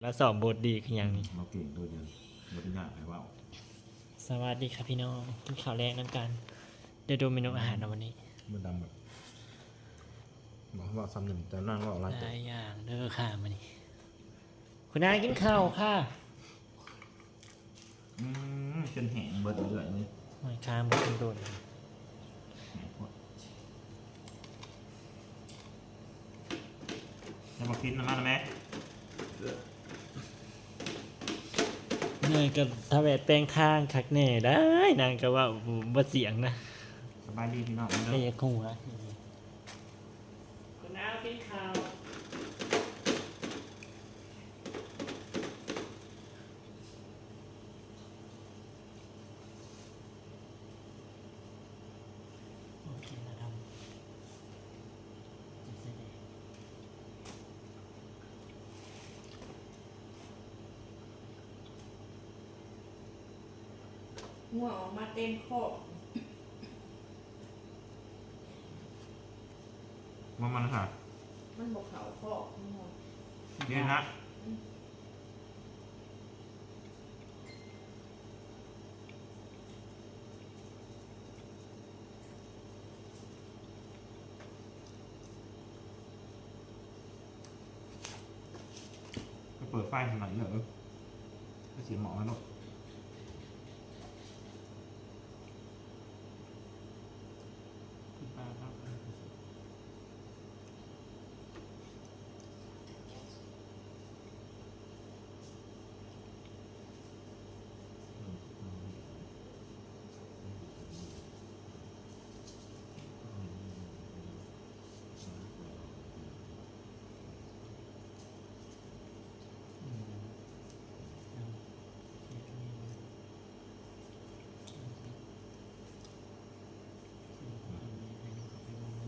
แล้วสอบบทดีคืออย่างนี้เราเก่งตัวเดียวบริญาไปว่าสวัสดีครับพี่น้องกินข้าวแรกน้ำกัน เดี๋ยวดูเมนูอาหารในวันนี้มันดำแบบบอกว่าซ้ำหนึ่งแต่นั่งก็อะไรหลายอย่างเด้อค่ะวันนี้คุณนายกินข้าวค่ะอืมจนแห้งเบิดเรื่อยๆเลยหอยคามบุกโดนแห้งโคตรจะมากินน้ำมันไหม เนยกับทาแวดแปลงทางคักแน่ได้ นางก็ว่าบ่เสียงนะสบายดีพี่น้องมันเด้ไม่ออยากคงหัว คุณนายกินข้าว โอเคนะครับจะแสดง หัวออกมาเต็มคอกมามันค่ะ มันบอกเขาคอกหัวเดี๋ยวนะไปเปิดไฟทำไมเหรอก็เสียหมอแล้วเนอะ คุณป้าครับ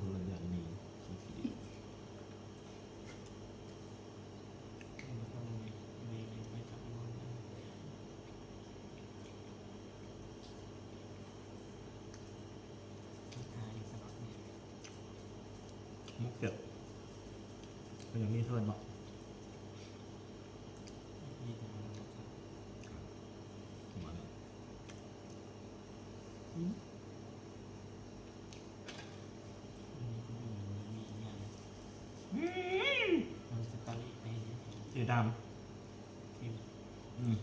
ดูระยะนี้ มุกเจ็ดก็ยังมีเพื่อนบอกมาแล้วเสีดำอืม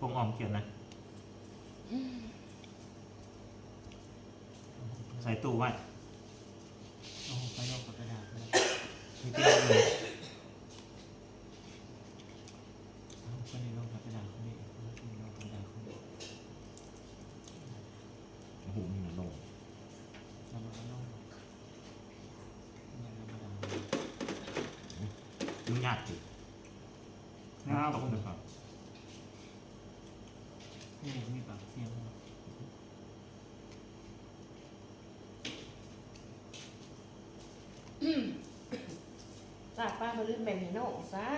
แล้วงออมเขียนนะ ใส่ตู้ไว้โอ้ไปลงกับกระดาษเลยไม่เกี่ยวเลยเอาไปในลงกับกระดาษคนนี้เอาไปในลงกับกระดาษคนนี้โอ้โหมีหนาลงเรามาลงเนี่ยเรามาดาวยุ่งยากจิตกเลยครับ นี่มีปากเสียงตาป้ามาลืมแบ่งให้น้องซะ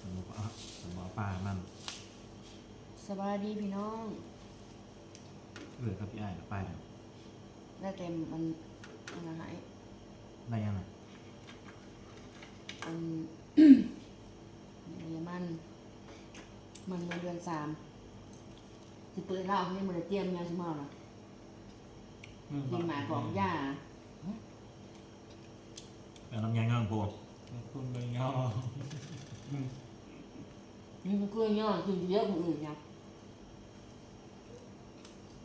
สมมติว่าสมมติว่าปลามันสบายดีพี่น้องเหลือกับพี่ไอ้ไปแล้วได้เต็มมันมันหายได้ยังไง อัน เยมัน มันเดือนสามสิเปิดเหล่าให้มันเตรียมยาสมอล่ะกินหมากอกย่าแล้วน้ำยาเงินปูคุณเบงย่อนี่มันกล้วยย่อกินเยอะคนอื่นยัง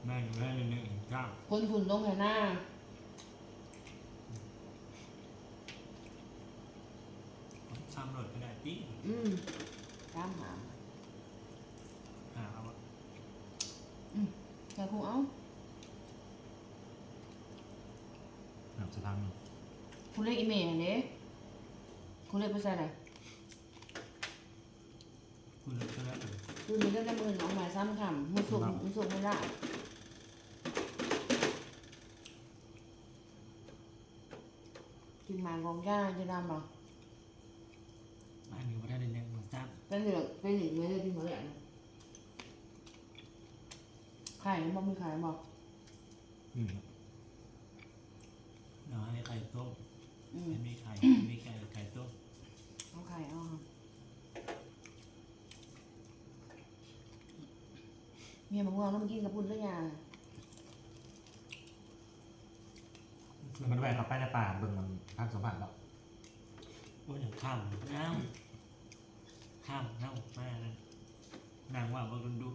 แม่งแม่งหนึ่งเก้าคนคุณต้องให้หน้าซ้ำรถก็ได้ตีอืมตามหา หาเอา แต่คงเอาแบบสะทังคุณเรียกอีเมลเด้คุณเรียกภาษาอะไรคุณรถก็ได้คือมีเรื่องได้มือน้องหมายซ้ำคำมือสุกมือสุกไม่ได้กินหมากของย่าจะดำหรอบ้านอยู่ว่าได้เรื่องของซ้ำเป็นเหลือเป็นเหลือไม่ได้ที่เขาแหลมขายบอกมีขายบอกอืมน้อยไข่ต้มอืมไม่มีไข่ไม่มีไก่ไข่ต้มเอาขายเอาค่ะเมียบอกว่าต้องกินกับปุ่นด้วยยามันแหวกเข้าไปในป่าเบิ่งมันภาคสมบัติแล้วโอ้ยอย่างข้ามน้ำข้ามน้ำมากนะนางว่าบางดู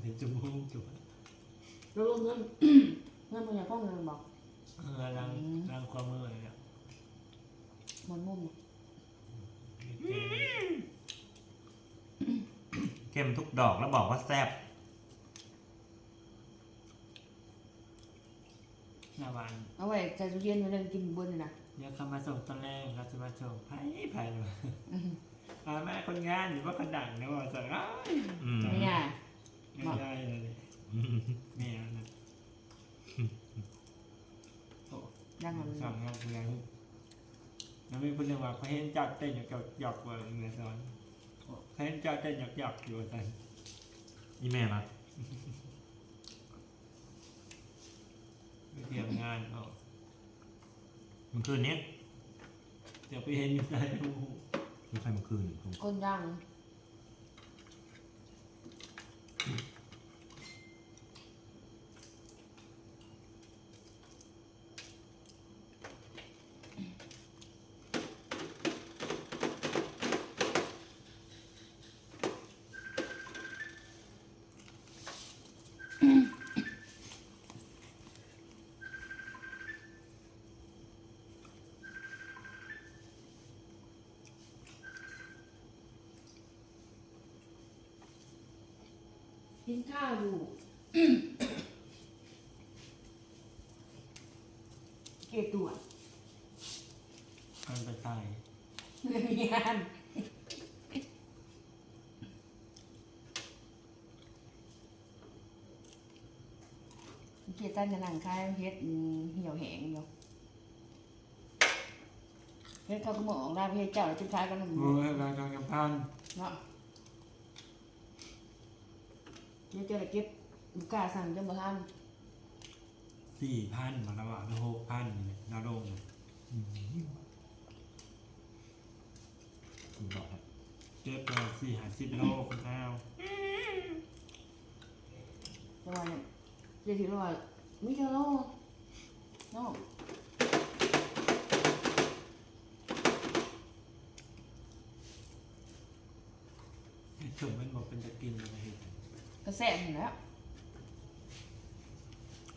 เป็นจมูกจุ๊บแล้วเงินเงินมันอยากพ้องเงินบอกเออรังรังความมือเลยเนี่ยมันมุ่งเข้มทุกดอกแล้วบอกว่าแซ่บหน้าวันเอาไว้ใจตู้เย็นไว้เดินกินบนนี่นะเดี๋ยวเขามาส่งตอนแรกเราจะมาส่งไผ่ไผ่เลยอืมอาแม่คนงานอยู่ว่าคนดังนะว่าสั่งอ้ายอืมไม่ยาก ไม่ได้เลยอืมแม่นะโอ้ดังมันสามงานเพื่อนแล้วมีคนหนึ่งว่าเขาเห็นจับเต้นหยอกหยอกว่าเมื่อสอนเขาเห็นจับเต้นหยอกหยอกอยู่สันนี่แม่มาไปเตรียมงานเอามันคืนนี้เดี๋ยวไปเห็นอยู่ใต้หูคือใครมาคืนผมคนดัง กินข้าวอยู่ เกตัว มันไปตาย เรื่องงานเกียรตันจะนั่งคายเฮ็ดอืมเหี่ยวแหงอยู่เฮ็ดเขาก็บอกได้เฮ็ดเจ้าแล้วจุดท้ายก็นั่นโอ้ยรายการกำพันเนาะเดี๋ยวเจอแล้วเก็บลูกกาสั่งจนบ่ทันสี่พันมาแล้วอะหกพันนี่นาดงคุณบอกครับเจ็บไปสี่หาสิบโลคุณแอ้วแต่ว่าเนี่ยเดี๋ยวถือว่า มิเชลโลเนาะถึงมันบอกเป็นจะกินอะไรเห็น กระแสเห็นแล้ว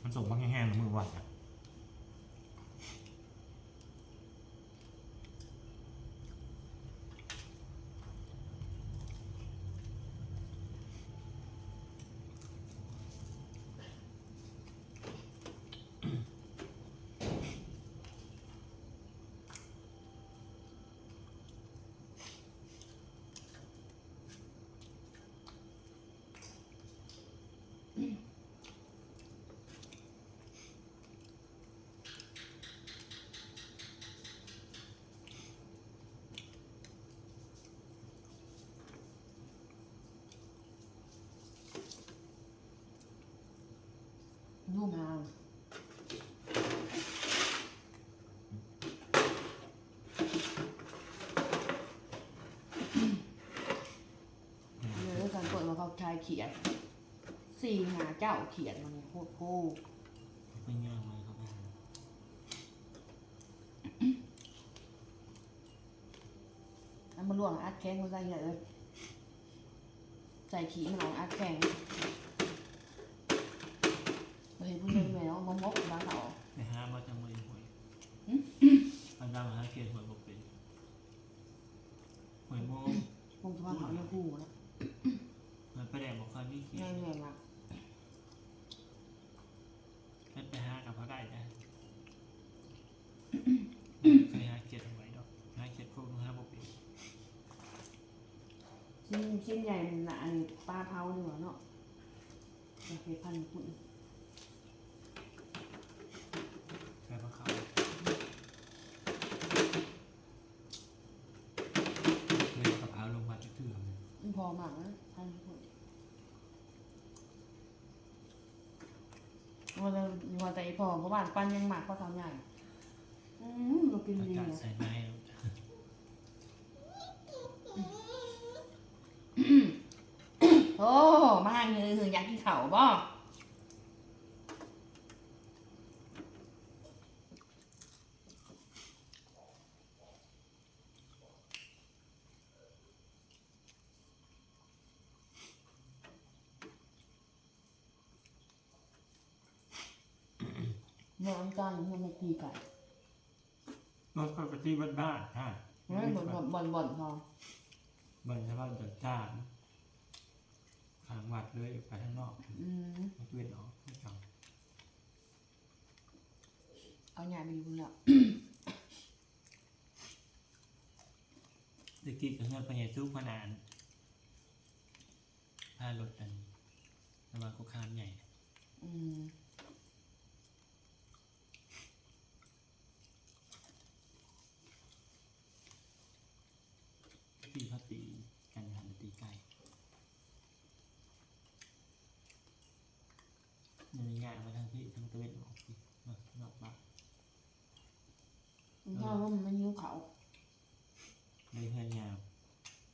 มันส่งมาแห้งๆนะมือวัดอะนุ่มหางเดี๋ยวการกดว่า เขาชายเขียนสี่หาเจ้าเขียนมันเนี่ยโคตรโคตรเป็นยังไงครับอันมันล่วงอัดแข้งมันใส่เยอะเลยใส่ขี้มันออกอัดแข้งเราเห็นผู้เล่นแมวมามกบ้านเราในห้ามาจังเลยหวยอันดำหาเขียนหวยบอกเป็นหวยโมงคงจะว่าเขาเนี่ยคู่แล้วมัน ประแดงบอกคอยไม่เขียง่านยแม่มากไม่ไปหากับเขาได้จ้ะเคยหาเขียนหวยดอกหาเขียนพวกห้าบอกเป็นชิ้นชิ้นใหญ่มันหนาอันนี้ปลาเผาดีกว่าเนาะโอเคพันคุณใช่ปะเขาเลยกระเพราลงมาจะถือมากนะท่านพูดว่า แต่ว่าแต่อีพอเพราะบ้านปั้นยังหมากก็ทำใหญ่อืมเรากินอาดีกาศนะใส่ไม้โอ้มาให้เงยเงยอยากกินข้าวบ่ นื้ออันจานยังไม่ตีไก่รถปกติบ้านบ้านๆค่ะไม่บ่นบ่นบ่นบ่นพอเบิ่งเฉพาะจัดจ้านทางวัดเลยไปข้างนอกอืมไม่เว้นออกไม่จังเอาใหญ่ไปอยู่แล้วตะกี้ก็เงินไปใหญ่สู้ขนาดพารถกันระหว่างกุคามใหญ่ อืม ที่เขาตีกันหันตีไก่มันมีงานมาทั้งที่ทั้งตะเวนออกที่นอกนอกบ้าน เพ ราะว่ามันไม่ยิ้วเขาในเพื่อนยาม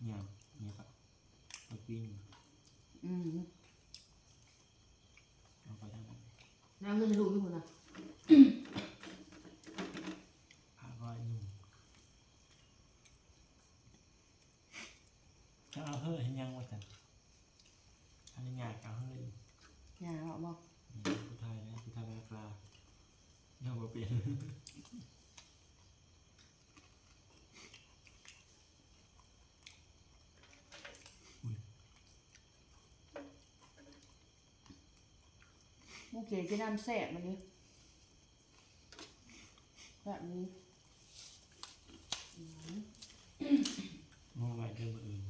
ยามเนี่ยครับเอาปิ้งอืมเอาไปทางนั้นแล้วเงินลูกอยู่คนน่ะ พาก็ยุ่งจะเอาเฮ้ยให้ยังว่าแต่อันนี้งานเอาเฮ้ย ยาบอกบอก นี่ผู้ไทยนะผู้ไทยเป็นกลาเนาะบ่เปลี่ยน โอเคจะน้ำแซ่บมันนี้แบบนี้อืมโง่ไว้เรื่องอื่น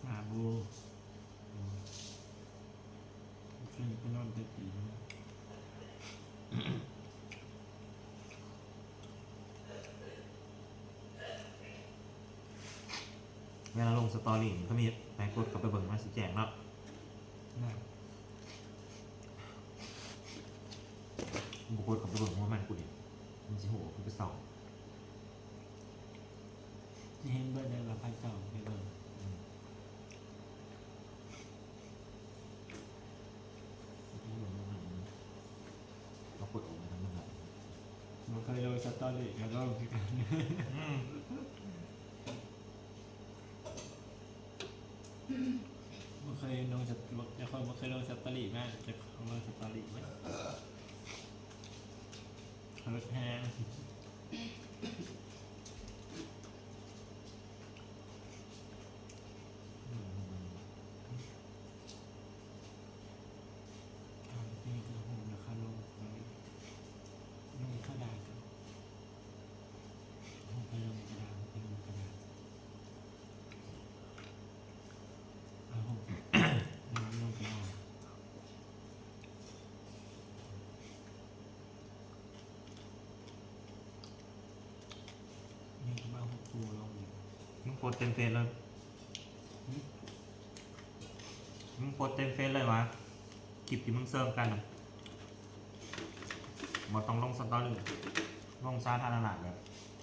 สาบูอืมขึ้นไปนอนตะกี้นะ เวลาลงสตอรี่มันก็มีไปกดเข้าไปเบิ่งมาสิแจงเนาะน่ะบุกดเข้าไปเบิ่งว่ามันกูดิมันสิโหกูไปส่องที่เห็นเบิร์ดได้รับไพ่เก่าไปเบิร์ดอืมเรากดออกมาทั้งหมดเลยมันเคยโดนสตอรี่แล้วก็คือกันอืมมันเคยลงสตจะคนมันเคยลงสตอรี่มากจะลงสตอรี่ไหม รถแพงทำนี่ก็หุ่นราคาลงตรงนี้ไม่มีข้าวดากันหุ่นไปลงกระดาษไปลงกระดาษเอาหุ่น ลงลงกระดาษ นี่ก็มาหกตัวลงอยู่ มึงโพสเต็มเฟซเลยมึงโพสเต็มเฟซเลยวะคลิปที่มึงเซิร์ฟกันน่ะบ่ต้องลงสตอรี่ลงสาธารณะแบบ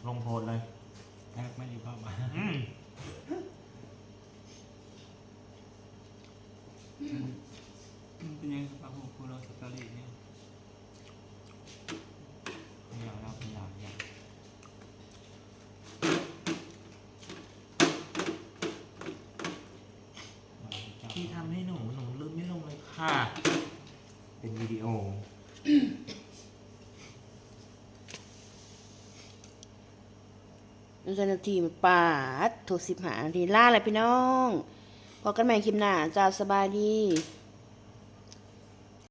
ลงโพสเลยแท็กไม่ได้เข้ามาอืมเป็นยังมาหกตัวลงสตอรี่เนี่ยไม่อยากรับเล ที่ทำให้หนูหนูลืมไม่ ลงเลยค่ะเป็นวิดีโอ นั่นคือนาทีมันปาดถูกสิบหานาทีล่าเลยพี่น้องพอกันใหม่คลิปหน้าจ้าสบายดี